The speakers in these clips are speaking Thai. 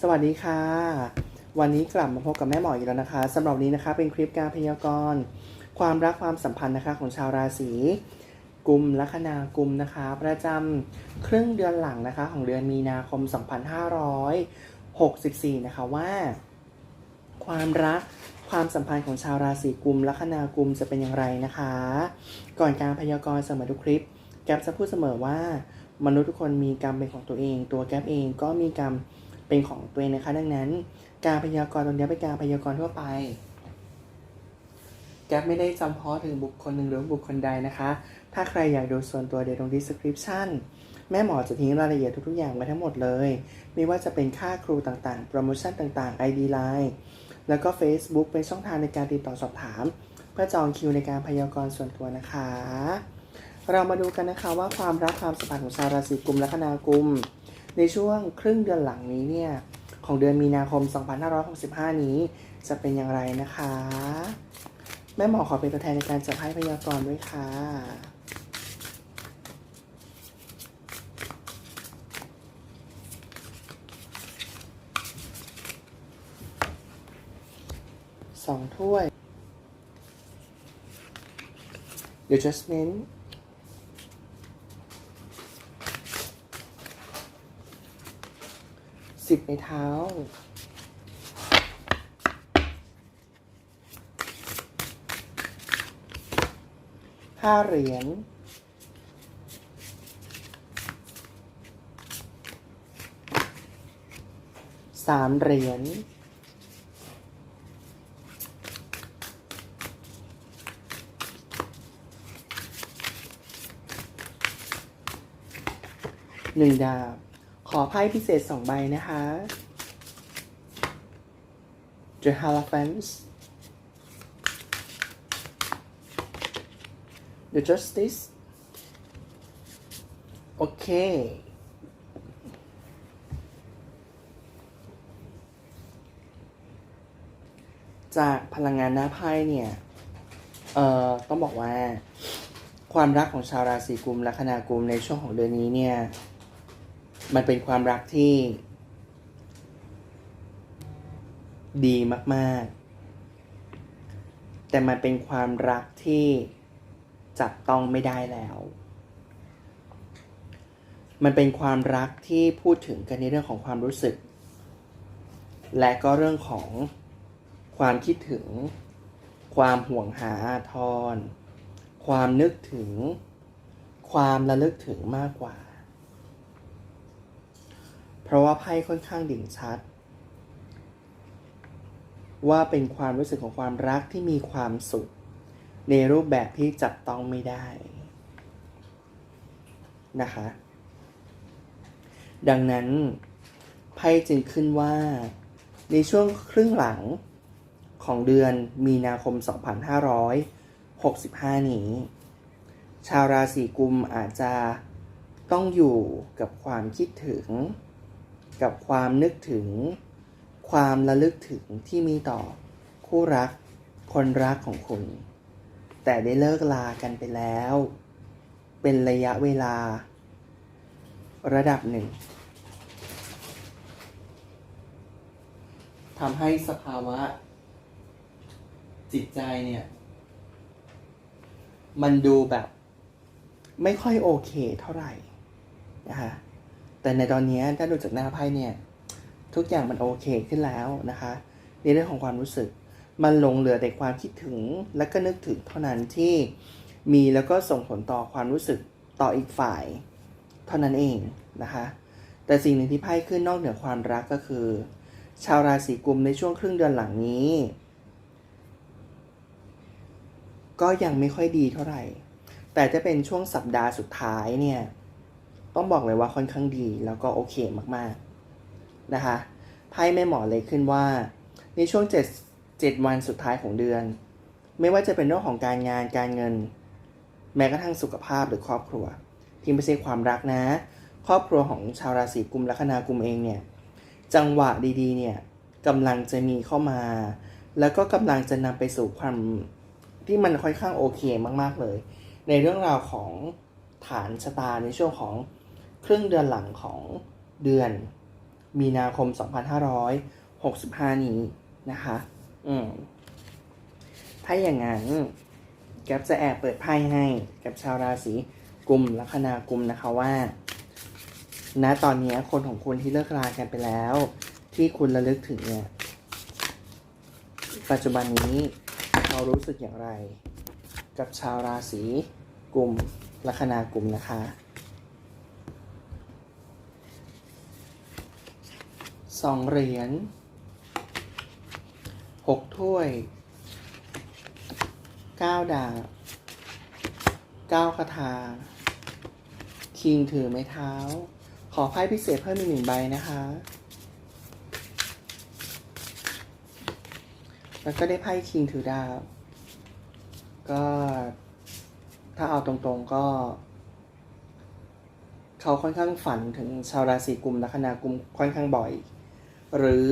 สวัสดีค่ะ วันนี้กลับมาพบกับแม่หมออีกแล้วนะคะสำหรับนี้นะคะเป็นคลิปการพยากรณ์ ความรักความสัมพันธ์นะคะของชาวราศีกุมลัคนากุมนะคะ ประจำครึ่งเดือนหลังนะคะ ของเดือนมีนาคม 2564 นะคะว่า ความรักความสัมพันธ์ของชาวราศีกุมลัคนากุมจะเป็นอย่างไรนะคะ ก่อนการพยากรณ์เสมอทุกคลิป แกปจะพูดเสมอว่า มนุษย์ทุกคนมีกรรมเป็นของตัวเอง ตัวแกปเองก็มีกรรมเเป็นของตัวเองนะคะ ดังนั้น การพยากรณ์ตรงนี้เป็นการพยากรณ์ทั่วไปแก๊ปไม่ได้จำเพาะถึงบุคคลหนึ่งหรือบุคคลใดนะคะ ถ้าใครอยากดูส่วนตัวเดี๋ยวตรง description แม่หมอจะทิ้งรายละเอียดทุกๆอย่างไว้ทั้งหมดเลย ไม่ว่าจะเป็นค่าครูต่างๆ โปรโมชั่นต่างๆ ID Line แล้วก็ Facebook เป็นช่องทางในการติดต่อสอบถาม เพื่อจองคิวในการพยากรณ์ส่วนตัวนะคะ เรามาดูกันนะคะว่าความรักความสัมพันธ์ของชาวราศีกุมและคณากุม ในช่วงครึ่งเดือนหลังนี้เนี่ยของเดือนมีนาคม 2565 นี้จะเป็นอย่างไรนะคะ แม่หมอขอเป็นตัวแทนในการจัดให้พยากรณ์ด้วยค่ะสองถ้วย The Judgment สิบในเท้า ห้าเหรียญ สามเหรียญ หนึ่งดาบ อไพ่พิเศษสองใบนะคะ The Hierophant The Justice โอเค จากพลังงานหน้าไพ่เนี่ย เอ่อ ต้องบอกว่า ความรักของชาวราศีกุมและคณากุมในช่วงของเดือนนี้เนี่ย มันเป็นความรักที่ ดีมาก ๆ แต่มันเป็นความรักที่จับต้องไม่ได้แล้ว มันเป็นความรักที่พูดถึงกันในเรื่องของความรู้สึก และก็เรื่องของความคิดถึง ความห่วงหาอาทร ความนึกถึง ความระลึกถึงมากกว่า ราะว่าไพ่ค่อนข้างดิ่งชัด ว่าเป็นความรู้สึกของความรักที่มีความสุข ในรูปแบบที่จับต้องไม่ได้นะคะ ดังนั้นไพ่จึงขึ้นว่า ในช่วงครึ่งหลังของเดือนมีนาคม 2565 นี้ ชาวราศีกุมอาจจะต้องอยู่กับความคิดถึง กับความนึกถึง ความระลึกถึงที่มีต่อคู่รัก คนรักของคุณ แต่ได้เลิกลากันไปแล้ว เป็นระยะเวลา ระดับหนึ่งทำให้สภาวะ จิตใจเนี่ย มันดูแบบ ไม่ค่อยโอเคเท่าไหร่นะคะ แต่ในตอนนี้ถ้าดูจากหน้าไพ่เนี่ย ทุกอย่างมันโอเคขึ้นแล้วนะคะ ในเรื่องของความรู้สึก มันลงเหลือแต่ความคิดถึงและก็นึกถึงเท่านั้นที่มีแล้วก็ส่งผลต่อความรู้สึกต่ออีกฝ่าย เท่านั้นเองนะคะ แต่สิ่งหนึ่งที่ไพ่ขึ้นนอกเหนือความรักก็คือ ชาวราศีกุมในช่วงครึ่งเดือนหลังนี้ ก็ยังไม่ค่อยดีเท่าไหร่ แต่จะเป็นช่วงสัปดาห์สุดท้ายเนี่ย ต้องบอกเลยว่าค่อนข้างดีแล้วก็โอเคมากๆนะคะไพ่แม่หมอเลยขึ้นว่า ในช่วง 7 7 วันสุดท้ายของเดือน ไม่ว่าจะเป็นเรื่องของการงานการเงิน แม้กระทั่งสุขภาพหรือครอบครัว ที่ไม่ใช่ความรักนะ ครอบครัวของชาวราศีกุมละคณากุมเองเนี่ยจังหวะดีๆเนี่ยกำลังจะมีเข้ามา แล้วก็กำลังจะนำไปสู่ความที่มันค่อนข้างโอเคมากๆเลย ในเรื่องราวของฐานชะตาในช่วงของ ครึ่งเดือนหลังของเดือน มีนาคม 2565 นี้นะคะ อืม ถ้าอย่างนั้นแก๊ปจะแอบเปิดไพ่ให้กับชาวราศีกุมลัคนากุมนะคะว่าณตอนนี้คนของคุณที่เลิกรากันไปแล้ว ที่คุณระลึกถึงเนี่ย ปัจจุบันนี้เขารู้สึกอย่างไร กับชาวราศีกุมลัคนากุมนะคะ สองเหรียญหกถ้วยเก้าดาบเก้าคาถาคิงถือไม้เท้า ขอไพ่พิเศษเพิ่มอีกหนึ่งใบนะคะ แล้วก็ได้ไพ่คิงถือดาบ ก็ถ้าเอาตรงๆก็ เขาค่อนข้างฝันถึงชาวราศีกุมลัคนากุมค่อนข้างบ่อย หรือ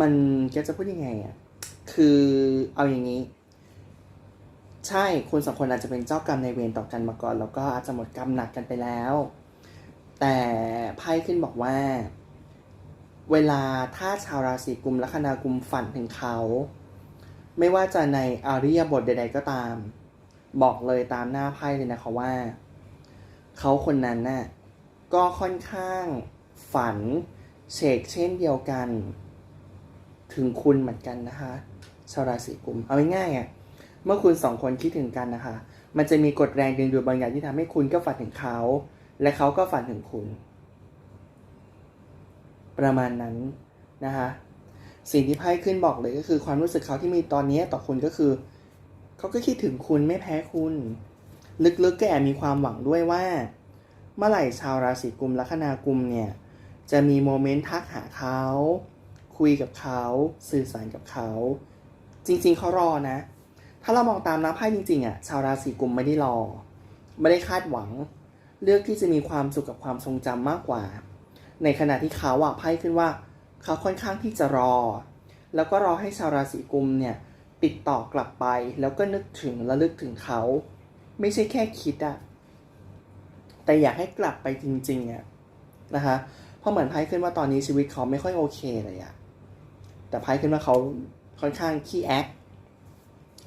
มันแกจะพูดยังไงอะ คือเอาอย่างนี้ ใช่คุณสองคนอาจจะเป็นเจ้ากรรมในเวรต่อกันมาก่อน แล้วก็อาจจะหมดกรรมหนักกันไปแล้ว แต่ไพ่ขึ้นบอกว่า เวลาถ้าชาวราศีกุมลัคนากุมฝันถึงเขา ไม่ว่าจะในอาริยบทใด ๆ ก็ตาม บอกเลยตามหน้าไพ่เลยนะคะว่า เขาคนนั้นน่ะก็ค่อนข้าง ฝันเฉกเช่นเดียวกัน ถึงคุณเหมือนกันนะคะชาวราศีกุม เอาง่ายๆอะเมื่อคุณสองคนคิดถึงกันนะคะ มันจะมีกฎแรงดึงดูดบางอย่างที่ทำให้คุณก็ฝันถึงเขา และเขาก็ฝันถึงคุณ ประมาณนั้นนะคะสิ่งที่ไพ่ขึ้นบอกเลยก็คือความรู้สึกเขาที่มีตอนนี้ต่อคุณก็คือ เขาก็คิดถึงคุณไม่แพ้คุณ ลึกๆก็แอบมีความหวังด้วยว่า เมื่อไหร่ชาวราศีกุมลัคนากุมเนี่ย จะมีโมเมนต์ทักหาเขาคุยกับเขาสื่อสารกับเขา จริงๆเขารอนะ ถ้าเรามองตามน้ำไพ่จริงๆอะชาวราศีกุมไม่ได้รอ ไม่ได้คาดหวัง เลือกที่จะมีความสุขกับความทรงจำมากกว่า ในขณะที่เขาอะไพ่ขึ้นว่า เขาค่อนข้างที่จะรอ แล้วก็รอให้ชาวราศีกุมเนี่ยติดต่อกลับไป แล้วก็นึกถึงระลึกถึงเขา ไม่ใช่แค่คิดอะแต่อยากให้กลับไปจริงๆอะนะคะ ราะเหมือนไพ่ขึ้นว่าตอนนี้ชีวิตเขาไม่ค่อยโอเคเลยอะแต่ไพ่ขึ้นว่าเขาค่อนข้างขี้แอค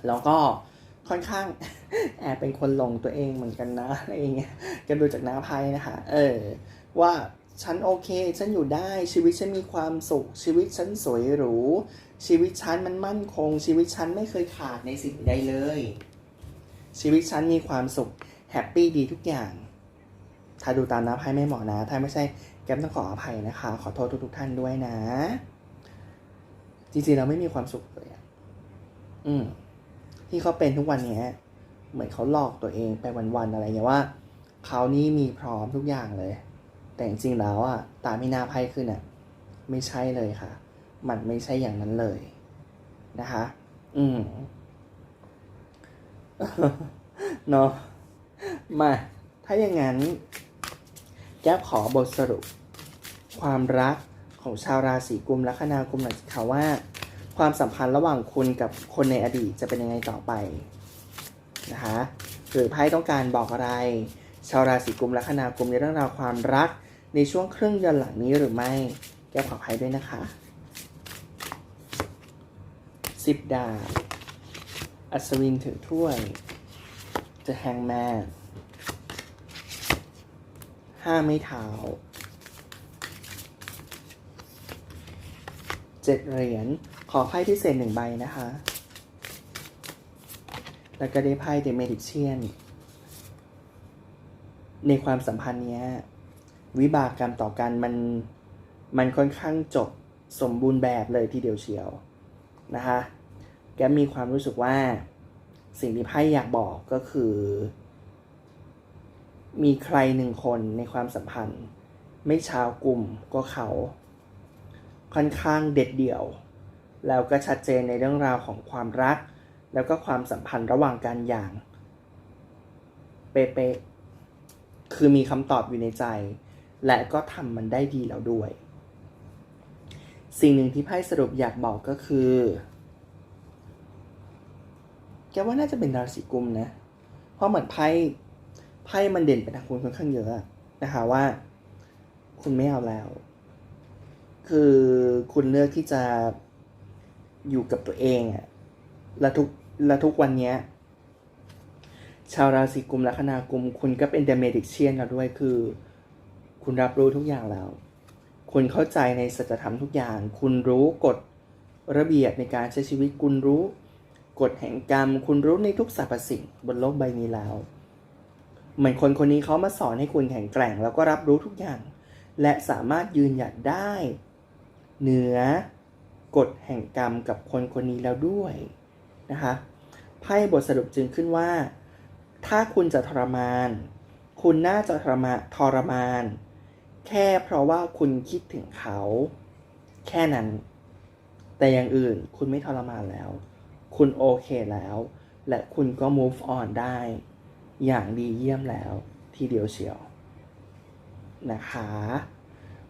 แล้วก็ค่อนข้างแอบเป็นคนหลงตัวเองเหมือนกันนะอะไรอย่างเงี้ยก็ดูจากหน้าไพ่นะคะ เออ ว่าฉันโอเค ฉันอยู่ได้ชีวิตฉันมีความสุข ชีวิตฉันสวยหรู ชีวิตฉันมันมั่นคง ชีวิตฉันไม่เคยขาดในสิ่งใดเลย ชีวิตฉันมีความสุขแฮปปี้ดีทุกอย่าง ถ้าดูตามน้าไพ่ไม่เหมาะนะ ถ้าไม่ใช่ ก้มต้องขออภัยนะคะ ขอโทษทุกๆท่านด้วยนะ จริงๆเราไม่มีความสุขเลยอะอืม ที่เขาเป็นทุกวันเนี้ย เหมือนเขาหลอกตัวเองไปวันๆอะไรอย่างเงี้ยว่าเขานี่มีพร้อมทุกอย่างเลย แต่จริงๆแล้วอะตาไม่น้าไพ่ขึ้นอะ ไม่ใช่เลยค่ะ มันไม่ใช่อย่างนั้นเลยนะคะ อืมเนาะมา ถ้าอย่างนั้น แก้ขอบทสรุป ความรักของชาวราศีกุมและคนากุมหน่อยสิคะว่า ความสัมพันธ์ระหว่างคุณกับคนในอดีตจะเป็นยังไงต่อไปนะคะหรือไพ่ต้องการบอกอะไร ชาวราศีกุมและคนากุมในเรื่องราวความรักในช่วงครึ่งเดือนหลังนี้หรือไม่แก้ขอไพ่ด้วยนะคะสิบดาบอัศวินถือถ้วย The Hangman ห้าไม้เท้าเจ็ดเหรียญขอไพ่พิเศษหนึ่งใบนะคะ แล้วก็ได้ไพ่เดเมดิเชียน ในความสัมพันธ์เนี้ย วิบากกรรมต่อกันมัน มันค่อนข้างจบสมบูรณ์แบบเลยทีเดียวเชียวนะคะ แกมีความรู้สึกว่าสิ่งที่ไพ่อยากบอกก็คือ มีใครหนึ่งคนในความสัมพันธ์ ไม่ชาวกลุ่มก็เขา ค่อนข้างเด็ดเดี่ยว แล้วก็ชัดเจนในเรื่องราวของความรัก แล้วก็ความสัมพันธ์ระหว่างกันอย่าง เป๊ะๆคือมีคำตอบอยู่ในใจ และก็ทำมันได้ดีแล้วด้วย สิ่งหนึ่งที่ไพ่สรุปอยากบอกก็คือแกว่าน่าจะเป็นราศีกุมนะ เพราะเหมือนไพ่ ไพ่มันเด่นไปทางคุณค่อนข้างเยอะนะคะว่า คุณไม่เอาแล้ว คือคุณเลือกที่จะอยู่กับตัวเองอะและทุกและทุกวันเนี้ยชาวราศีกุมลัคนากุม คุณก็เป็นเดเมดิกเชียนแล้วด้วยคือ คุณรับรู้ทุกอย่างแล้ว คุณเข้าใจในสัจธรรมทุกอย่าง คุณรู้กฎระเบียบในการใช้ชีวิต คุณรู้กฎแห่งกรรม คุณรู้ในทุกสรรพสิ่งบนโลกใบนี้แล้ว เหมือนคนคนนี้เขามาสอนให้คุณแข็งแกร่ง แล้วก็รับรู้ทุกอย่าง และสามารถยืนหยัดได้ เหนือกฎแห่งกรรมกับคนคนนี้แล้วด้วยนะคะไพ่บทสรุปจึงขึ้นว่า ถ้าคุณจะทรมาน คุณน่าจะทรมาทรมาน แค่เพราะว่าคุณคิดถึงเขา แค่นั้น แต่อย่างอื่นคุณไม่ทรมานแล้ว คุณโอเคแล้ว และคุณก็ move on ได้ อย่างดีเยี่ยมแล้วทีเดียวเชียวนะคะ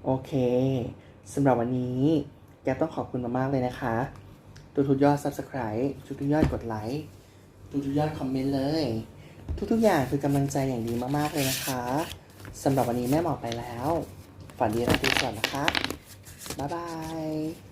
โอเคสำหรับวันนี้แกต้องขอบคุณมากๆเลยนะคะทุกๆยอด subscribe ทุกๆยอดกดไลค์ทุกๆยอดคอมเมนต์เลย ทุกๆอย่างคือกำลังใจอย่างดีมากๆเลยนะคะสำหรับวันนี้แม่หมอไปแล้ว ฝันดีราตรีสวัสดิ์นะคะ บ๊ายบาย